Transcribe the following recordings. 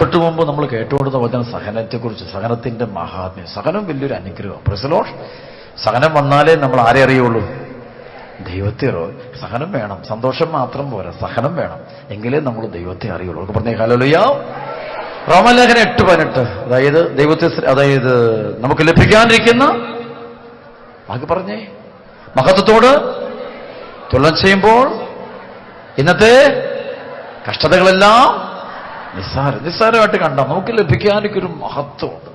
തൊട്ടു മുമ്പ് നമ്മൾ കേട്ടുകൊടുത്ത വചന സഹനത്തെക്കുറിച്ച് സഹനത്തിന്റെ മഹാത്മ്യം സഹനം വലിയൊരു അനുഗ്രഹം. പ്രസലോഷ് സഹനം വന്നാലേ നമ്മൾ ആരെ അറിയുള്ളൂ? ദൈവത്തെ സഹനം വേണം സന്തോഷം മാത്രം പോരാ സഹനം വേണം. എങ്കിലേ നമ്മൾ ദൈവത്തെ അറിയുള്ളൂ. ഒക്കെ പറഞ്ഞേ ഹലോലുയാ റോമലേഖന എട്ട് പതിനെട്ട്. അതായത് ദൈവത്തെ അതായത് നമുക്ക് ലഭിക്കാനിരിക്കുന്ന ബാക്കി പറഞ്ഞേ? മഹത്വത്തോട് തുലനം ചെയ്യുമ്പോൾ ഇന്നത്തെ കഷ്ടതകളെല്ലാം നിസ്സാരം നിസ്സാരമായിട്ട് കണ്ട നമുക്ക് ലഭിക്കാനൊരു മഹത്വമുണ്ട്.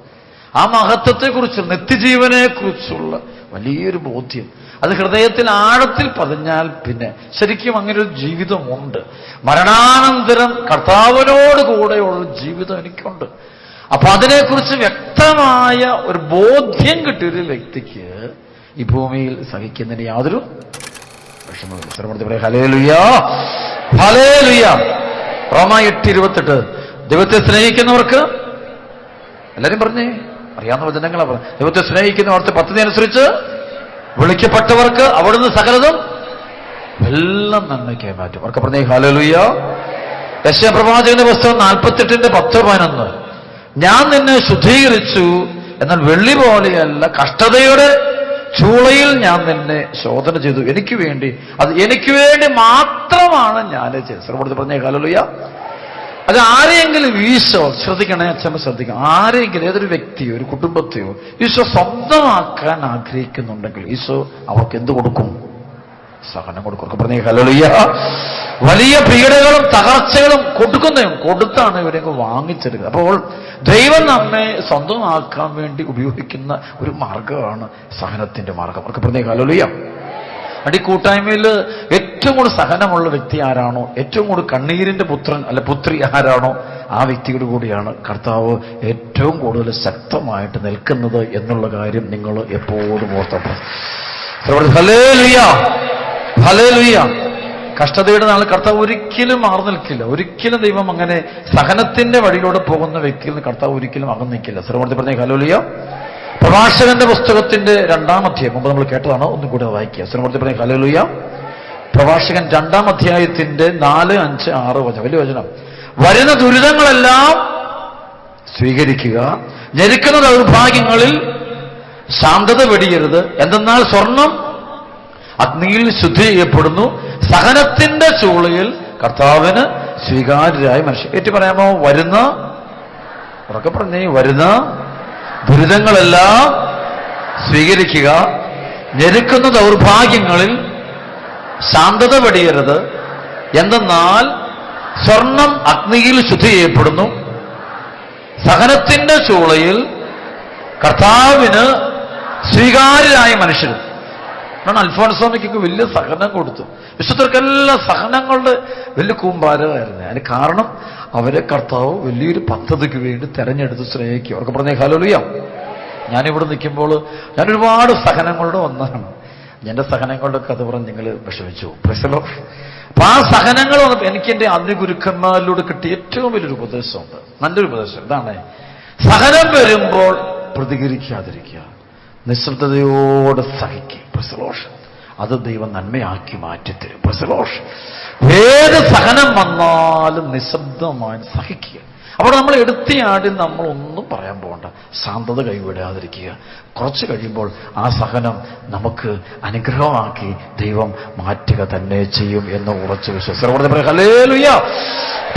ആ മഹത്വത്തെക്കുറിച്ച് നിത്യജീവനെ കുറിച്ചുള്ള വലിയൊരു ബോധ്യം. അത് ഹൃദയത്തിൽ ആഴത്തിൽ പതിഞ്ഞാൽ പിന്നെ ശരിക്കും അങ്ങനെ ഒരു ജീവിതമുണ്ട്. മരണാനന്തരം കർത്താവിനോട് കൂടെയുള്ള ജീവിതം എനിക്കുണ്ട്. അപ്പൊ അതിനെക്കുറിച്ച് വ്യക്തമായ ഒരു ബോധ്യം കിട്ടിയൊരു വ്യക്തിക്ക് ഈ ഭൂമിയിൽ സഹിക്കുന്നതിന് യാതൊരു വിഷമമില്ല ശ്രമത്തിൽ പറയാം. റോമ എട്ട് ഇരുപത്തെട്ട്. ദൈവത്തെ സ്നേഹിക്കുന്നവർക്ക് എല്ലാരും പറഞ്ഞേ അറിയാവുന്ന വചനങ്ങളാ പറഞ്ഞു. ദൈവത്തെ സ്നേഹിക്കുന്നവർക്ക് പദ്ധതി അനുസരിച്ച് വിളിക്കപ്പെട്ടവർക്ക് അവിടുന്ന് സകലതും എല്ലാം നന്മയ്ക്കായി മാറ്റും. അവർക്ക് പറഞ്ഞേ ഹാലലുയ്യ യശപ്രവാചകന്റെ പുസ്തകം നാൽപ്പത്തെട്ടിന്റെ പത്ത് പതിനൊന്ന്. ഞാൻ നിന്നെ ശുദ്ധീകരിച്ചു എന്നാൽ വെള്ളി പോലെയല്ല കഷ്ടതയുടെ ചൂളയിൽ ഞാൻ നിന്നെ ശോധന ചെയ്തു. എനിക്ക് വേണ്ടി. അത് എനിക്ക് വേണ്ടി മാത്രമാണ് ഞാൻ ചെയ്തത്. ശ്രമപ്പെടുത്തി പറഞ്ഞേ കാലലുയ്യ അത് ആരെയെങ്കിലും ഈശോ ശ്രദ്ധിക്കണേ അച്ഛനെ ശ്രദ്ധിക്കണം. ആരെങ്കിലും ഏതൊരു വ്യക്തിയോ ഒരു കുടുംബത്തെയോ ഈശോ സ്വന്തമാക്കാൻ ആഗ്രഹിക്കുന്നുണ്ടെങ്കിൽ ഈശോ അവർക്ക് എന്ത് കൊടുക്കും? സഹനം കൊടുക്കും. പറഞ്ഞേ ഹലോലിയ വലിയ പീഡകളും തകർച്ചകളും കൊടുക്കുന്നതും കൊടുത്താണ് ഇവരെയൊക്കെ വാങ്ങിച്ചെടുക്കുക. അപ്പോൾ ദൈവം നമ്മെ സ്വന്തമാക്കാൻ വേണ്ടി ഉപയോഗിക്കുന്ന ഒരു മാർഗമാണ് സഹനത്തിന്റെ മാർഗം അവർക്ക് പ്രത്യേക അലോലിയ അടി കൂട്ടായ്മയിൽ ഏറ്റവും കൂടുതൽ സഹനമുള്ള വ്യക്തി ആരാണോ ഏറ്റവും കൂടുതൽ കണ്ണീരിന്റെ പുത്രൻ അല്ല പുത്രി ആരാണോ ആ വ്യക്തിയോട് കൂടിയാണ് കർത്താവ് ഏറ്റവും കൂടുതൽ ശക്തമായിട്ട് നിൽക്കുന്നത് എന്നുള്ള കാര്യം നിങ്ങൾ എപ്പോഴും ഓർത്തപ്പോൾ കഷ്ടതയുടെ നാൾ കർത്താവ് ഒരിക്കലും മാറി നിൽക്കില്ല. ഒരിക്കലും ദൈവം അങ്ങനെ സഹനത്തിന്റെ വഴിയിലൂടെ പോകുന്ന വ്യക്തിയിൽ നിന്ന് കർത്താവ് ഒരിക്കലും അകന്നു നിൽക്കില്ല. ശ്രമത്തിൽ പറഞ്ഞ ഹലോലിയ പ്രഭാഷകന്റെ പുസ്തകത്തിന്റെ രണ്ടാം അധ്യായം. മുമ്പ് നമ്മൾ കേട്ടതാണ്. ഒന്നും കൂടി വായിക്കുക. ശ്രമത്തിൽ പറഞ്ഞ ഹലോലിയ പ്രഭാഷകൻ രണ്ടാം അധ്യായത്തിന്റെ നാല് അഞ്ച് ആറ് വചനം. വലിയ വചനം. വരുന്ന ദുരിതങ്ങളെല്ലാം സ്വീകരിക്കുക. ഞെരുക്കുന്ന ദൗർഭാഗ്യങ്ങളിൽ ശാന്തത വെടിയരുത്. എന്തെന്നാൽ സ്വർണം അഗ്നിയിൽ ശുദ്ധി ചെയ്യപ്പെടുന്നു. സഹനത്തിന്റെ ചൂളയിൽ കർത്താവിന് സ്വീകാര്യരായ മനുഷ്യൻ ഏറ്റു പറയാമോ വരുന്ന ഉറക്കെ പറഞ്ഞേ വരുന്ന ദുരിതങ്ങളെല്ലാം സ്വീകരിക്കുക. ഞെരുക്കുന്ന ദൗർഭാഗ്യങ്ങളിൽ ശാന്തത വെടിയരുത്. എന്തെന്നാൽ സ്വർണം അഗ്നിയിൽ ശുദ്ധി ചെയ്യപ്പെടുന്നു. സഹനത്തിന്റെ ചൂളയിൽ കർത്താവിന് സ്വീകാര്യരായ മനുഷ്യരും. കാരണം അൽഫോൺസോമിക്ക് വലിയ സഹനം കൊടുത്തു. വിശുദ്ധർക്കെല്ലാം സഹനങ്ങളുടെ വലിയ കൂമ്പാരമായിരുന്നു. അതിന് കാരണം അവരെ കർത്താവ് വലിയൊരു പദ്ധതിക്ക് വേണ്ടി തെരഞ്ഞെടുത്ത് സ്നേഹിക്കും. അവർക്ക് പറഞ്ഞേ ഹലോലിയാം ഞാനിവിടെ നിൽക്കുമ്പോൾ ഞാൻ ഒരുപാട് സഹനങ്ങളുടെ ഒന്നാണ്. എന്റെ സഹനങ്ങളുടെ കഥ പറഞ്ഞ് നിങ്ങൾ വിഷമിച്ചു. പ്രശ്നോ അപ്പൊ ആ സഹനങ്ങൾ എനിക്ക് എന്റെ ആദ്യ ഗുരുക്കന്മാരിലൂടെ കിട്ടിയ ഏറ്റവും വലിയൊരു ഉപദേശമുണ്ട്. നല്ലൊരു ഉപദേശം. ഇതാണ്. സഹനം വരുമ്പോൾ പ്രതികരിക്കാതിരിക്കുക. നിശ്ശബ്ദതയോടെ സഹിക്കുക പ്രസലോഷ് അത് ദൈവം നന്മയാക്കി മാറ്റിത്തരും. പ്രസലോഷ് ഏത് സഹനം വന്നാലും നിശബ്ദമായി സഹിക്കുക. അപ്പോൾ നമ്മൾ എടുത്തിയാടി നമ്മൾ ഒന്നും പറയാൻ പോകണ്ട. ശാന്തത കൈവിടാതിരിക്കുക. കുറച്ച് കഴിയുമ്പോൾ ആ സഹനം നമുക്ക് അനുഗ്രഹമാക്കി ദൈവം മാറ്റുക തന്നെ ചെയ്യും എന്ന് ഉറച്ചു വിശ്വസിച്ചു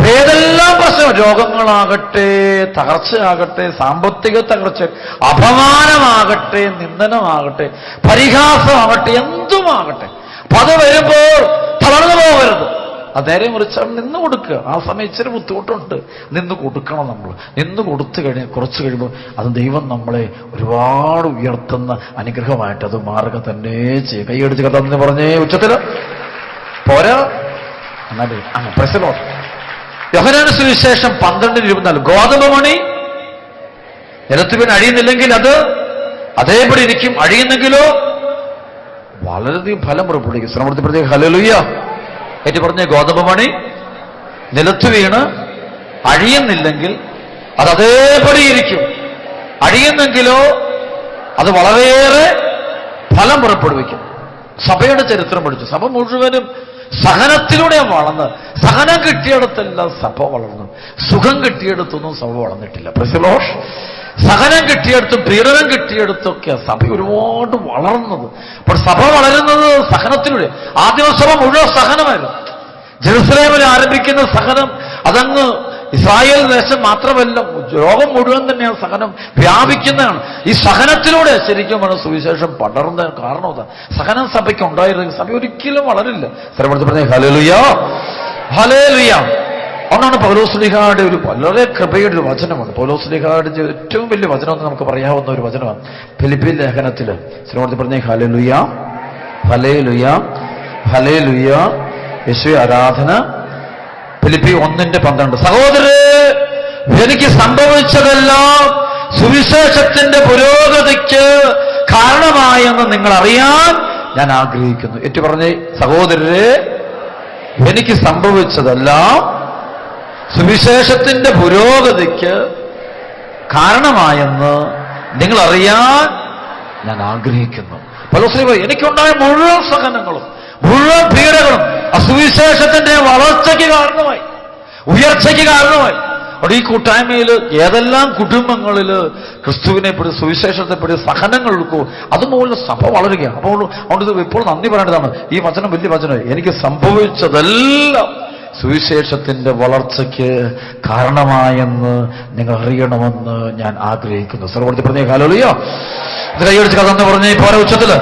ഏതെല്ലാം പ്രശ്നം? രോഗങ്ങളാകട്ടെ തകർച്ചയാകട്ടെ സാമ്പത്തിക തകർച്ച അപമാനമാകട്ടെ നിന്ദനമാകട്ടെ പരിഹാസമാകട്ടെ എന്തുമാകട്ടെ. അപ്പൊ അത് വരുമ്പോൾ തളർന്നു പോകരുത്. അത് നേരെ മറിച്ച് അവിടെ നിന്ന് കൊടുക്കുക. ആ സമയം ഇച്ചിരി ബുദ്ധിമുട്ടുണ്ട്. നിന്ന് കൊടുക്കണം നമ്മൾ. നിന്ന് കൊടുത്തു കഴിഞ്ഞ് കുറച്ച് കഴിയുമ്പോൾ അത് ദൈവം നമ്മളെ ഒരുപാട് ഉയർത്തുന്ന അനുഗ്രഹമായിട്ട് അത് മാറുക തന്നെ ചെയ്യും. കൈയടിച്ച് കഥ പറഞ്ഞേ ഉച്ചത്തിൽ. പോരാ. എന്നാലേ അങ്ങനെ പ്രസലോ യോഹനാന സുവിശേഷം പന്ത്രണ്ടിന് ഇരുപത്തിനാല് ഗോതമ്പ് മണി? നിലത്ത് വീണ് അഴിയുന്നില്ലെങ്കിൽ അത് അതേപടി ഇരിക്കും. അഴിയുന്നെങ്കിലോ? വളരെയധികം ഫലം പുറപ്പെടുവിക്കും. ശ്രമത്തിൽ പ്രത്യേക ഹലലുയ്യ ഏറ്റു പറഞ്ഞ ഗോതമ്പ് മണി നിലത്ത് വീണ് അഴിയുന്നില്ലെങ്കിൽ അത് അതേപടി ഇരിക്കും. അഴിയുന്നെങ്കിലോ അത് വളരെയേറെ ഫലം പുറപ്പെടുവിക്കും. സഭയുടെ ചരിത്രം പഠിച്ചു. സഭ മുഴുവനും സഹനത്തിലൂടെ വളർന്ന് സഹനം കിട്ടിയിടത്തെല്ലാം സഭ വളർന്നു. സുഖം കിട്ടിയിടത്തൊന്നും സഭ വളർന്നിട്ടില്ല. പ്രസിലോഷ് സഹനം കിട്ടിയെടുത്തും പീഡനം കിട്ടിയെടുത്തൊക്കെ സഭ ഒരുപാട് വളർന്നത്. അപ്പോൾ സഭ വളരുന്നത് സഹനത്തിലൂടെ. ആദ്യ സഭ മുഴുവൻ സഹനമായിരുന്നു. ജെറുസലേമിൽ ആരംഭിക്കുന്ന സഹനം അതങ്ങ് ഇസ്രായേൽ ദേശം മാത്രമല്ല ലോകം മുഴുവൻ തന്നെ ആ സഹനം വ്യാപിക്കുന്നതാണ്. ഈ സഹനത്തിലൂടെ ശരിക്കും ആണ് സുവിശേഷം പടർന്ന കാരണം അതാണ് സഹനം സഭയ്ക്ക് ഉണ്ടായിരുന്നെങ്കിൽ സഭ ഒരിക്കലും വളരില്ല. സ്ഥലപ്പെടുത്തി പറഞ്ഞ ഹലലുയാ ഹലേലുയ ഒന്നാണ് പൗലോസ്ലിഹായുടെ ഒരു വളരെ കൃപയുടെ ഒരു വചനമാണ് പൗലോസ്ലിഹായുടെ ഏറ്റവും വലിയ വചനം എന്ന് നമുക്ക് പറയാവുന്ന ഒരു വചനമാണ്. ഫിലിപ്പിൻ ലേഖനത്തിൽ ശ്രീമൂർത്തി പറഞ്ഞ ഹലേലുയ ഹലേലുയ ഹലേലുയ യേശു ആരാധന ഫിലിപ്പി ഒന്നിന്റെ പന്ത്രണ്ട്. സഹോദരേ എനിക്ക് സംഭവിച്ചതെല്ലാം സുവിശേഷത്തിന്റെ പുരോഗതിക്ക് കാരണമായെന്ന് നിങ്ങൾ അറിയാൻ ഞാൻ ആഗ്രഹിക്കുന്നു. ഏറ്റു പറഞ്ഞ സഹോദരരെ എനിക്ക് സംഭവിച്ചതെല്ലാം സുവിശേഷത്തിന്റെ പുരോഗതിക്ക് കാരണമായെന്ന് നിങ്ങൾ അറിയാൻ ഞാൻ ആഗ്രഹിക്കുന്നു. പലശ്രീ എനിക്കുണ്ടായ മുഴുവൻ സഹനങ്ങളും മുഴുവൻ പീഡകളും അസുവിശേഷത്തിന്റെ വളർച്ചയ്ക്ക് കാരണമായി ഉയർച്ചയ്ക്ക് കാരണമായി. അവിടെ ഈ കൂട്ടായ്മയിൽ ഏതെല്ലാം കുടുംബങ്ങളിൽ ക്രിസ്തുവിനെ പെടി സുവിശേഷത്തെ പെടി സഹനങ്ങൾ എടുക്കൂ അതുപോലെ സഭ വളരുകയാണ്. അപ്പോൾ അതുകൊണ്ട് ഇപ്പോൾ നന്ദി പറയേണ്ടതാണ്. ഈ വചനം വലിയ വചനം എനിക്ക് സംഭവിച്ചതെല്ലാം സുവിശേഷത്തിന്റെ വളർച്ചയ്ക്ക് കാരണമായെന്ന് നിങ്ങൾ അറിയണമെന്ന് ഞാൻ ആഗ്രഹിക്കുന്നു. സർവർത്തി പറഞ്ഞേ കാലോളിയോ ഇത് കൈയടിച്ച് കഥ എന്ന് പറഞ്ഞേ പോരാ ഉച്ചത്തിൽ